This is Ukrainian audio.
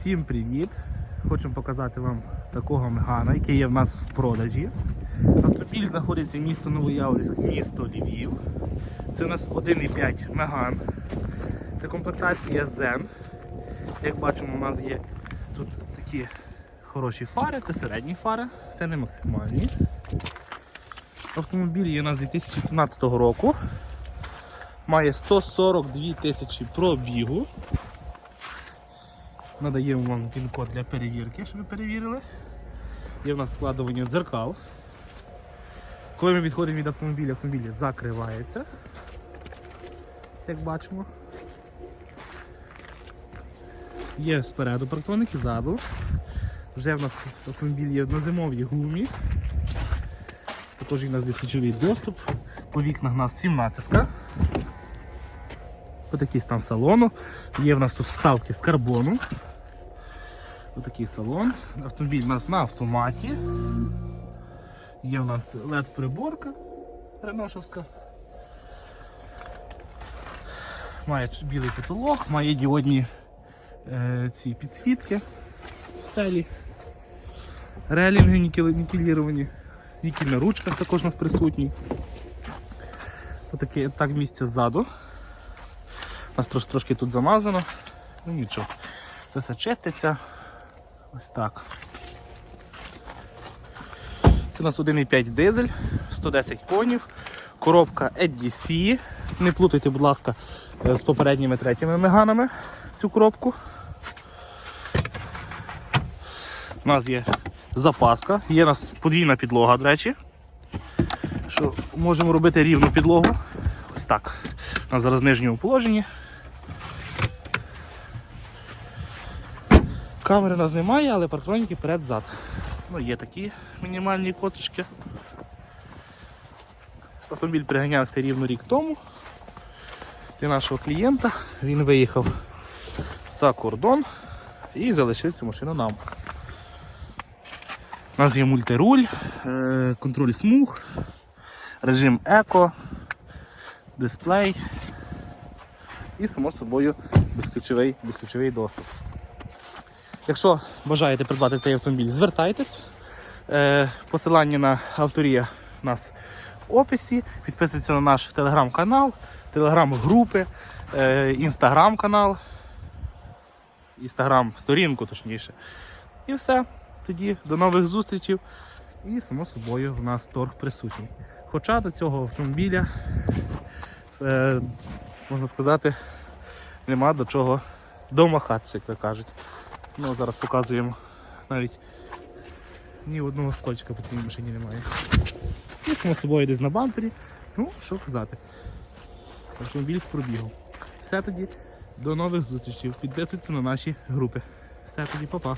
Всім привіт! Хочемо показати вам такого мегана, який є в нас в продажі. Автомобіль знаходиться в місто Новояворівськ, місто Львів. Це у нас 1,5 меган. Це комплектація Zen. Як бачимо, у нас є тут такі хороші фари, це середні фари, це не максимальні. Автомобіль є у нас 2017 року. Має 142 тисячі пробігу. Надаємо вам пін-код для перевірки, щоб ви перевірили. Є в нас складування дзеркал. Коли ми відходимо від автомобіля, автомобіль закривається. Як бачимо. Є спереду парктроник і ззаду. Вже в нас автомобіль є на зимовій гумі. Також є у нас безключовий доступ. По вікнах у нас 17-ка. Отакий стан салону. Є в нас тут вставки з карбону. Отакий салон. Автомобіль у нас на автоматі. Є у нас LED-приборка Реношовська. Має білий потолок, має діодні е, ці підсвітки стелі. Релінги нікеліровані. Нікель на ручках також у нас присутній. Отаке так місце ззаду. У нас трош, трошки тут замазано. Ну нічого. Це все чиститься. Ось так. Це у нас 1,5 дизель, 110 конів, коробка EDC. Не плутайте, будь ласка, е, з попередніми третіми меганами цю коробку. У нас є запаска, є у нас подвійна підлога, до речі. Що можемо робити рівну підлогу. Ось так. У нас зараз в нижньому положенні. Камери у нас немає, але парктроніки перед-зад. Ну, є такі мінімальні коточки. Автомобіль приганявся рівно рік тому для нашого клієнта. Він виїхав за кордон і залишив цю машину нам. У нас є мультируль, е, контроль смуг, режим еко, дисплей і, само собою, безключовий, безключовий доступ. Якщо бажаєте придбати цей автомобіль, звертайтесь. Е, Посилання на авторія у нас в описі. Підписуйтесь на наш телеграм-канал, телеграм-групи, е, інстаграм-канал, інстаграм-сторінку, точніше. І все. Тоді до нових зустрічей. І, само собою, у нас торг присутній. Хоча до цього автомобіля, е, можна сказати, нема до чого домахатися, як то кажуть. Ну, зараз показуємо навіть ні одного скотчика по цій машині немає. І само собою десь на бампері. Ну, що казати. Автомобіль з пробігом. Все тоді, до нових зустрічей. Підписуйтесь на наші групи. Все тоді, па-па.